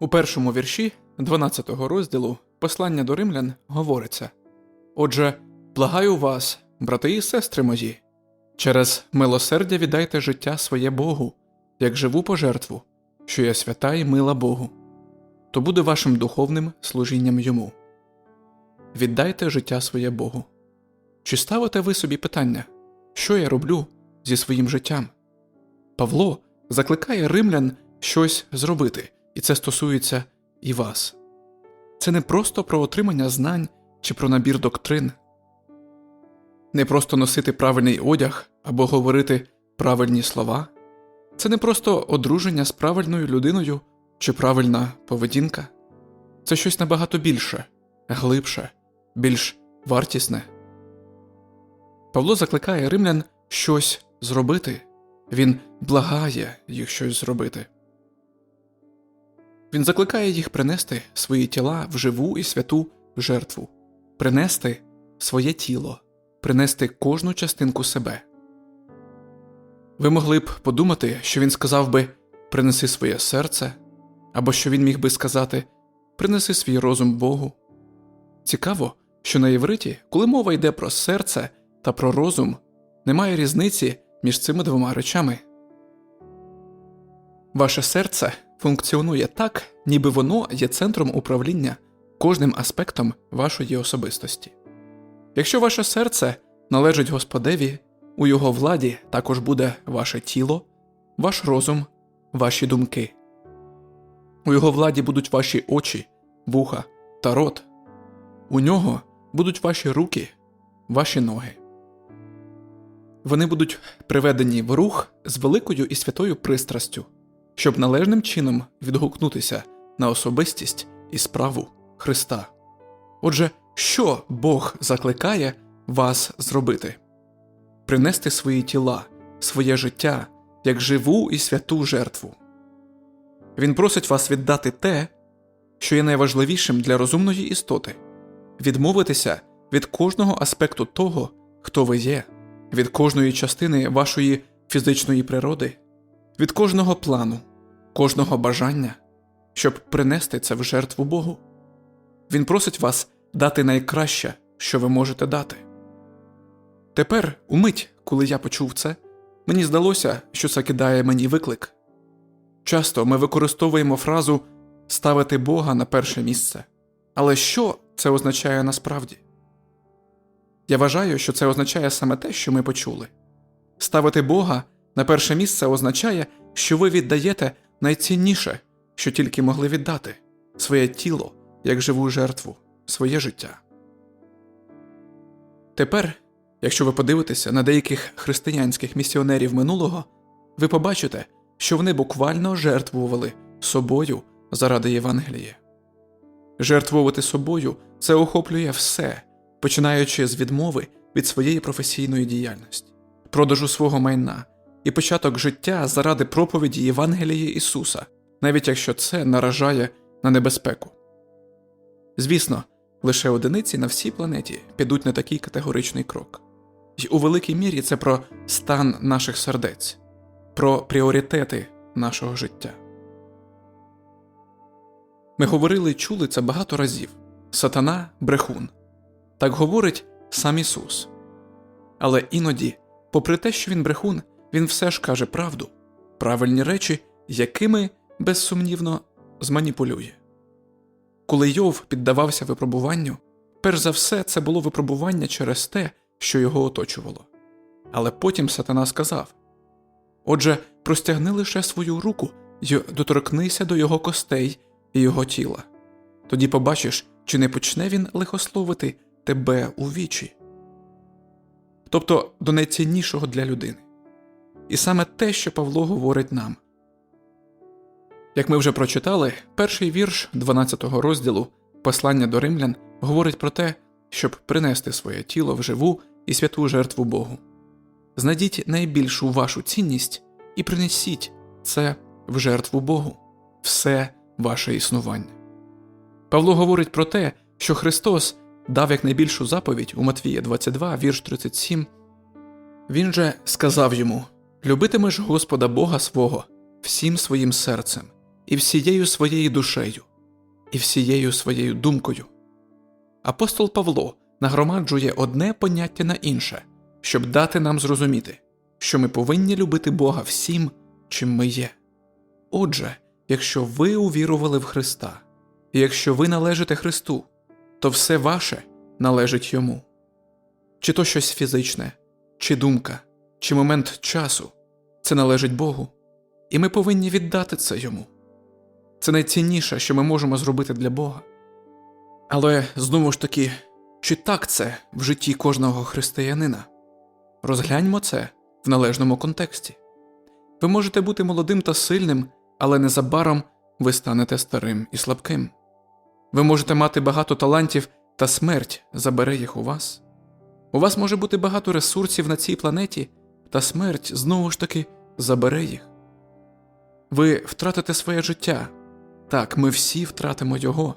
У першому вірші 12 розділу послання до римлян говориться: Отже, благаю вас, брати і сестри мої, через милосердя віддайте життя своє Богу, як живу пожертву, що є свята і мила Богу, то буде вашим духовним служінням йому. Віддайте життя своє Богу. Чи ставите ви собі питання, що я роблю зі своїм життям? Павло закликає римлян щось зробити, і це стосується і вас. Це не просто про отримання знань чи про набір доктрин, не просто носити правильний одяг або говорити правильні слова, це не просто одруження з правильною людиною чи правильна поведінка, це щось набагато більше, глибше, більш вартісне. Павло закликає римлян щось зробити, він благає їх щось зробити. Він закликає їх принести свої тіла в живу і святу жертву, принести своє тіло, принести кожну частинку себе. Ви могли б подумати, що він сказав би принеси своє серце, або що він міг би сказати принеси свій розум Богу. Цікаво, що на євриті, коли мова йде про серце та про розум, немає різниці між цими двома речами. Ваше серце функціонує так, ніби воно є центром управління кожним аспектом вашої особистості. Якщо ваше серце належить Господеві, у його владі також буде ваше тіло, ваш розум, ваші думки. У його владі будуть ваші очі, вуха та рот. У нього будуть ваші руки, ваші ноги. Вони будуть приведені в рух з великою і святою пристрастю, щоб належним чином відгукнутися на особистість і справу Христа. Отже, що Бог закликає вас зробити? Принести свої тіла, своє життя як живу і святу жертву. Він просить вас віддати те, що є найважливішим для розумної істоти, відмовитися від кожного аспекту того, хто ви є, від кожної частини вашої фізичної природи, від кожного плану, кожного бажання, щоб принести це в жертву Богу. Він просить вас дати найкраще, що ви можете дати. Тепер, умить, коли я почув це, мені здалося, що це кидає мені виклик. Часто ми використовуємо фразу ставити Бога на перше місце. Але що це означає насправді? Я вважаю, що це означає саме те, що ми почули. Ставити Бога на перше місце означає, що ви віддаєте найцінніше, що тільки могли віддати своє тіло як живу жертву, своє життя. Тепер, якщо ви подивитеся на деяких християнських місіонерів минулого, ви побачите, що вони буквально жертвували собою заради Євангелія. Жертвувати собою це охоплює все, починаючи з відмови від своєї професійної діяльності, продажу свого майна і початок життя заради проповіді Євангелія Ісуса, навіть якщо це наражає на небезпеку. Звісно, лише одиниці на всій планеті підуть на такий категоричний крок, І у великій мірі це про стан наших сердець, про пріоритети нашого життя. Ми говорили чули це багато разів сатана брехун. Так говорить сам Ісус. Але іноді, попри те, що він брехун, він все ж каже правду, правильні речі, якими, безсумнівно, зманіпулює. Коли Йов піддавався випробуванню, перш за все це було випробування через те, що його оточувало. Але потім сатана сказав Отже, простягни лише свою руку й доторкнися до його костей і його тіла. Тоді побачиш, чи не почне він лихословити тебе у вічі. Тобто до найціннішого для людини. І саме те, що Павло говорить нам. Як ми вже прочитали, перший вірш 12 розділу Послання до римлян говорить про те, щоб принести своє тіло в живу і святу жертву Богу. Знайдіть найбільшу вашу цінність і принесіть це в жертву Богу, все ваше існування. Павло говорить про те, що Христос дав як найбільшу заповідь у Матвія 22, вірш 37. Він же сказав йому: Любитимеш Господа Бога свого всім своїм серцем, і всією своєю душею, і всією своєю думкою. Апостол Павло нагромаджує одне поняття на інше, щоб дати нам зрозуміти, що ми повинні любити Бога всім, чим ми є. Отже, якщо ви увірували в Христа, і якщо ви належите Христу, то все ваше належить йому. Чи то щось фізичне, чи думка, чи момент часу це належить Богу, і ми повинні віддати це йому. Це найцінніше, що ми можемо зробити для Бога. Але знову ж таки, чи так це в житті кожного християнина? Розгляньмо це в належному контексті. Ви можете бути молодим та сильним, але незабаром ви станете старим і слабким. Ви можете мати багато талантів, та смерть забере їх у вас. У вас може бути багато ресурсів на цій планеті, та смерть знову ж таки забере їх. Ви втратите своє життя. Так, ми всі втратимо його.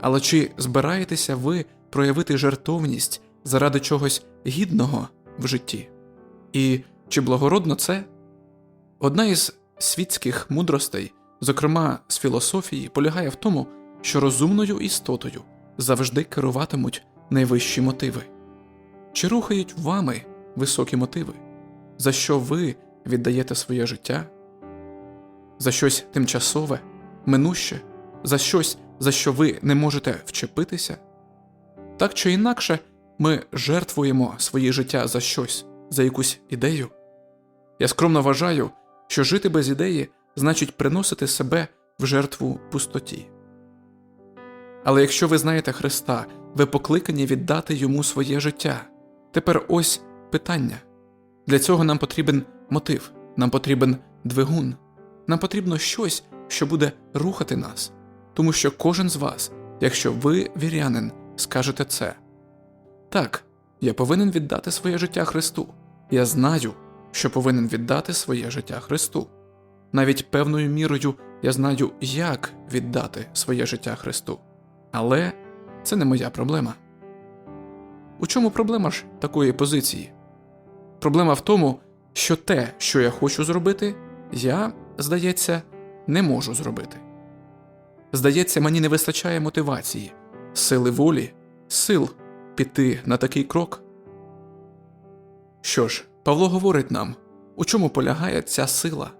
Але чи збираєтеся ви проявити жертовність заради чогось гідного в житті? І чи благородно це? Одна із світських мудростей, зокрема з філософії, полягає в тому, що розумною істотою завжди керуватимуть найвищі мотиви. Чи рухають вами високі мотиви? За що ви віддаєте своє життя? За щось тимчасове, минуще, за щось, за що ви не можете вчепитися? Так чи інакше, ми жертвуємо своє життя за щось, за якусь ідею. Я скромно вважаю, що жити без ідеї значить приносити себе в жертву пустоті. Але якщо ви знаєте Христа, ви покликані віддати йому своє життя. Тепер ось питання. Для цього нам потрібен мотив, нам потрібен двигун, нам потрібно щось, що буде рухати нас, тому що кожен з вас, якщо ви вірянин, скажете це. Так, я повинен віддати своє життя Христу. Я знаю, що повинен віддати своє життя Христу. Навіть певною мірою я знаю, як віддати своє життя Христу. Але це не моя проблема. У чому проблема ж такої позиції? Проблема в тому, що те, що я хочу зробити, я, здається, не можу зробити. Здається, мені не вистачає мотивації, сили волі, сил піти на такий крок. Що ж, Павло говорить нам, у чому полягає ця сила,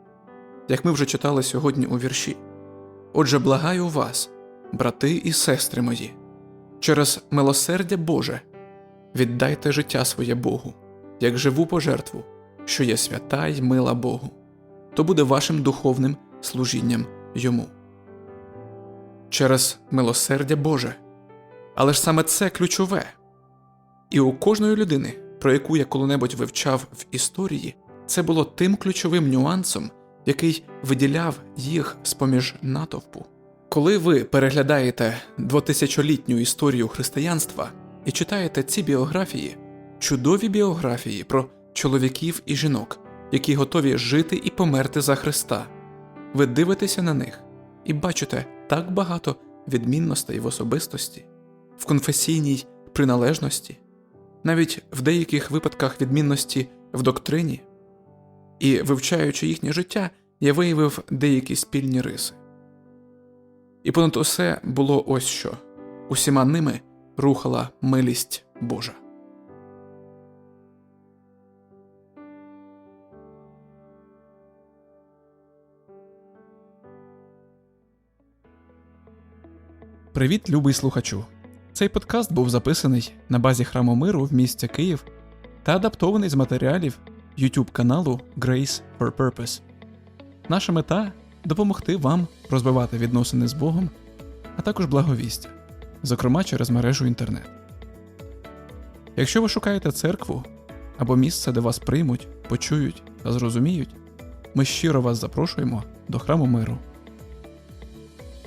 як ми вже читали сьогодні у вірші. Отже, благаю вас, брати і сестри мої, через милосердя Боже, віддайте життя своє Богу, як живу пожертву, що є свята й мила Богу, то буде вашим духовним служінням йому. Через милосердя Боже. Але ж саме це ключове. І у кожної людини, про яку я коли-небудь вивчав в історії, це було тим ключовим нюансом, який виділяв їх з поміж натовпу. Коли ви переглядаєте двотисячолітню історію християнства і читаєте ці біографії, чудові біографії про чоловіків і жінок, які готові жити і померти за Христа, ви дивитеся на них і бачите так багато відмінностей в особистості, в конфесійній приналежності, навіть в деяких випадках відмінності в доктрині, і, вивчаючи їхнє життя, я виявив деякі спільні риси. І понад усе було ось що усіма ними рухала милість Божа. Привіт, любий слухачу! Цей подкаст був записаний на базі храму миру в місті Київ та адаптований з матеріалів YouTube каналу Grace for Purpose. Наша мета допомогти вам розвивати відносини з Богом, а також благовістя, зокрема через мережу інтернет. Якщо ви шукаєте церкву або місце, де вас приймуть, почують та зрозуміють, ми щиро вас запрошуємо до храму миру.